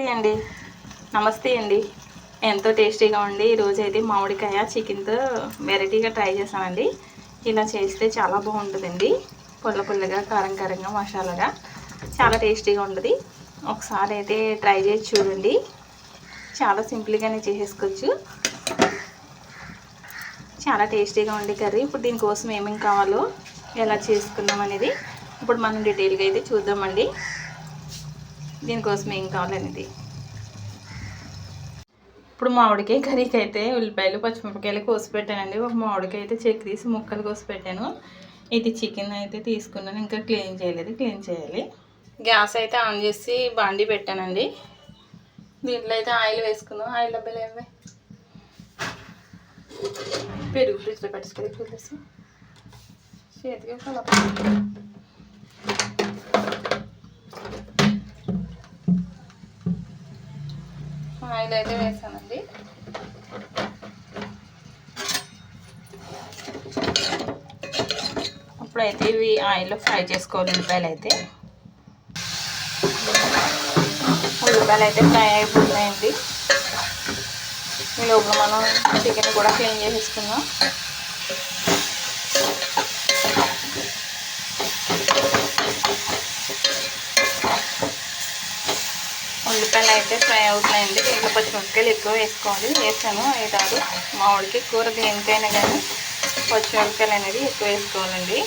నమస్తే అండి. నమస్తే అండి. ఎంతో టేస్టీగా ఉండి ఈరోజు అయితే మామిడికాయ చికెన్తో వెరైటీగా ట్రై చేశానండి. ఇలా చేస్తే చాలా బాగుంటుందండి. పుల్ల పుల్లగా కారం కారంగా మసాలాగా చాలా టేస్టీగా ఉంటుంది. ఒకసారి అయితే ట్రై చేసి చూడండి. చాలా సింపుల్గానే చేసేసుకోవచ్చు. చాలా టేస్టీగా ఉండే కర్రీ. ఇప్పుడు దీనికోసం ఏమేమి కావాలో ఎలా చేసుకుందాం అనేది ఇప్పుడు మనం డీటెయిల్గా అయితే చూద్దామండి. దీనికోసం ఏం కావాలనేది. ఇప్పుడు మామిడికాయ కర్రీకి అయితే ఉల్లిపాయలు పచ్చిమిరపకాయలు కోసి పెట్టానండి ఒక మామిడికాయ అయితే చెక్ తీసి ముక్కలు కోసి పెట్టాను ఇది చికెన్ అయితే తీసుకున్నాను. ఇంకా క్లీన్ చేయలేదు. క్లీన్ చేయాలి. గ్యాస్ అయితే ఆన్ చేసి బాండి పెట్టానండి. దీంట్లో అయితే ఆయిల్ వేసుకున్నాం ఆయిల్ డబ్బాలు ఏమి పెరుగు ఫ్రిడ్జ్లో పెట్టుకొని చూసేసి చేతికి కలప ఆయిల్ అయితే వేసానండి. ఇప్పుడైతే ఇవి ఆయిల్లో ఫ్రై చేసుకోవాలి ఉల్లిపాయలు అయితే. ఉల్లిపాయలు అయితే ఫ్రై అయిపోతున్నాయండి ఈ లోపల మనం చికెన్ కూడా క్లీన్ చేసేసుకుందాం. ఉల్లిపాయలు అయితే ఫ్రై అవుతున్నాయండి. దీంట్లో పచ్చిమిరపకాయలు ఎక్కువ వేసుకోవాలి. వేసాను. ఐదారు మామిడికి కూర దేనికైనా కానీ పచ్చిమిరపకాయలు అనేది ఎక్కువ వేసుకోవాలండి.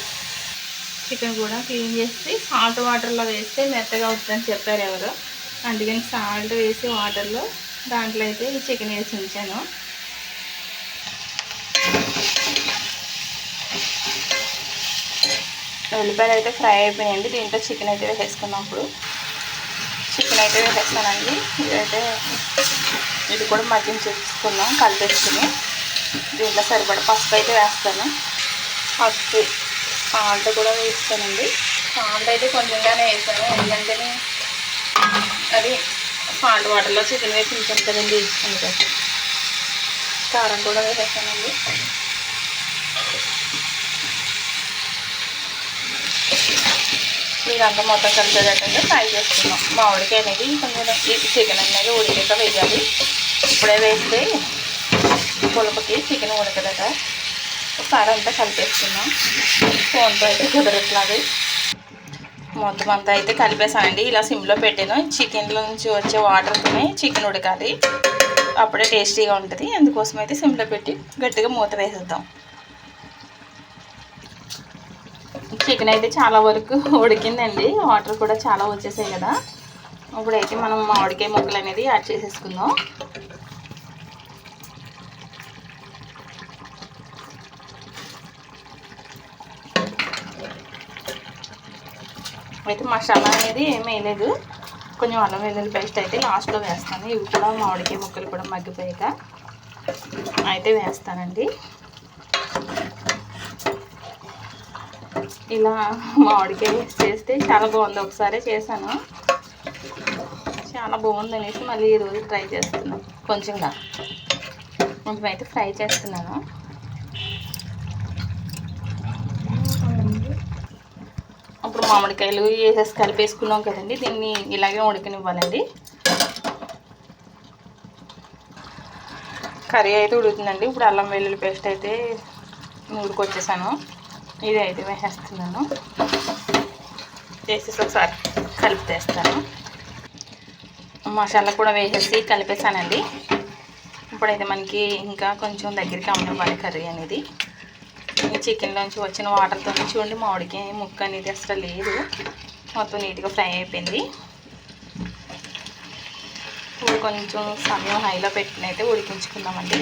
చికెన్ కూడా క్లీన్ చేసి సాల్ట్ వాటర్లో వేస్తే మెత్తగా అవుతుందని చెప్పారు ఎవరు. అందుకని సాల్ట్ వేసి వాటర్లో దాంట్లో అయితే ఈ చికెన్ వేసి ఉంచాను. ఉల్లిపాయలు అయితే ఫ్రై అయిపోయాయండి దీంట్లో చికెన్ అయితే వేసేసుకున్నాం ఇప్పుడు. చికెన్ అయితే వేసేస్తానండి. ఇదైతే ఇది కూడా మగ్గించేసుకుందాం కలిపేసుకుని. దీంట్లో సరిపడ పసుపు అయితే వేస్తాను. పసుపు సాల్ట్ కూడా వేస్తానండి. సాల్ట్ అయితే కొంచెంగానే వేసాను. ఎందుకంటే అది సాల్ట్ వాటర్లో చికెన్ వేసి ఉంచాను కదండి. అందుకని కారం కూడా వేసేస్తానండి. ఇదంతా మొత్తం కలిసేటట్టుగా ఫ్రై చేసుకున్నాం. మామిడికాయ అనేది కొంచెం ఈ చికెన్ అనేది ఉడికాక వేయాలి. ఇప్పుడే వేస్తే పులపకి చికెన్ ఉడకదట. ఒకసారి అంతా కలిపేసుకున్నాం ఫోన్తో అయితే కుదరట్లేదు. మొత్తం అంతా అయితే కలిపేసానండి ఇలా సిమ్లో పెట్టాను. చికెన్లో నుంచి వచ్చే వాటర్తోనే చికెన్ ఉడకాలి. అప్పుడే టేస్టీగా ఉంటుంది. అందుకోసం అయితే సిమ్లో పెట్టి గట్టిగా మూత వేసేద్దాం. చికెన్ అయితే చాలా వరకు ఉడికిందండి. వాటర్ కూడా చాలా వచ్చేసాయి కదా. ఇప్పుడైతే మనం మామిడికాయ ముక్కలు అనేది యాడ్ చేసేసుకుందాం. అయితే మసాలా అనేది ఏం వేయలేదు. కొంచెం అల్లం వెల్లుల్లి పేస్ట్ అయితే లాస్ట్లో వేస్తాను. ఇవి కూడా మామిడికాయ ముక్కలు కూడా మగ్గిపోయాక. అయితే వేస్తానండి. ఇలా మామిడికాయ చేస్తే చాలా బాగుంది. ఒకసారి చేశాను. చాలా బాగుంది అనేసి మళ్ళీ ఈరోజు ట్రై చేస్తున్నాను కొంచెంగా. కొంచెం అయితే ఫ్రై చేస్తున్నాను. అప్పుడు మామిడికాయలు వేసేసి కలిపేసుకున్నాం కదండి. దీన్ని ఇలాగే ఉడకనివ్వాలండి. కర్రీ అయితే ఉడుకుతుందండి. ఇప్పుడు అల్లం వెల్లుల్లి పేస్ట్ అయితే ఉడికొచ్చేసాను. ఇది అయితే వేసేస్తున్నాను. వేసేసి ఒకసారి కలిపితేస్తాను మసాలా కూడా వేసేసి కలిపేసానండి. ఇప్పుడైతే మనకి ఇంకా కొంచెం దగ్గరికి అమ్మనివ్వాలి కర్రీ అనేది. ఈ చికెన్లోంచి వచ్చిన వాటర్తో చూడండి మామిడికి ముక్క అనేది అసలు లేదు. మొత్తం నీట్గా ఫ్రై అయిపోయింది. ఇప్పుడు కొంచెం సమయం హైలో పెట్టినైతే అయితే ఉడికించుకుందామండి.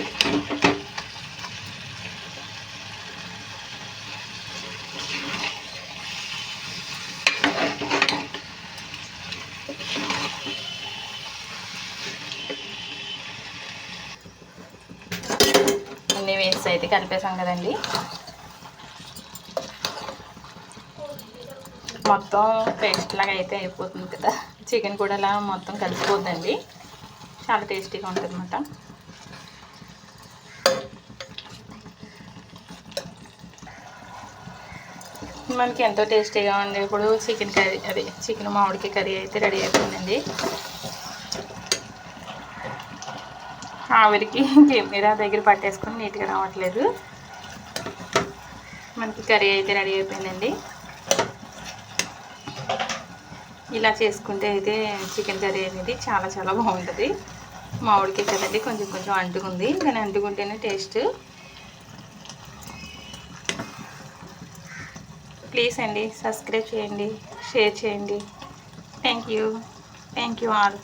అన్నీ వేసి అయితే కలిపేసాం కదండి. మొత్తం పేస్ట్ లాగా అయితే అయిపోతుంది కదా. చికెన్ కూడా అలా మొత్తం కలిసిపోద్దండి. చాలా టేస్టీగా ఉంటుంది అన్నమాట. మనకి ఎంతో టేస్టీగా ఉండే ఇప్పుడు చికెన్ కర్రీ అదే చికెన్ మామిడికాయ కర్రీ అయితే రెడీ అయిపోయిందండి. ఆవిరికి కెమెరా దగ్గర పట్టేసుకొని నీట్గా రావట్లేదు. మనకి కర్రీ అయితే రెడీ అయిపోయిందండి. ఇలా చేసుకుంటే అయితే చికెన్ కర్రీ అనేది చాలా చాలా బాగుంటుంది. మామిడికాయ కదండి కొంచెం కొంచెం అంటుకుంది. కానీ అంటుకుంటేనే టేస్ట్. ప్లీజ్ అండి సబ్స్క్రైబ్ చేయండి షేర్ చేయండి. Thank you thank you all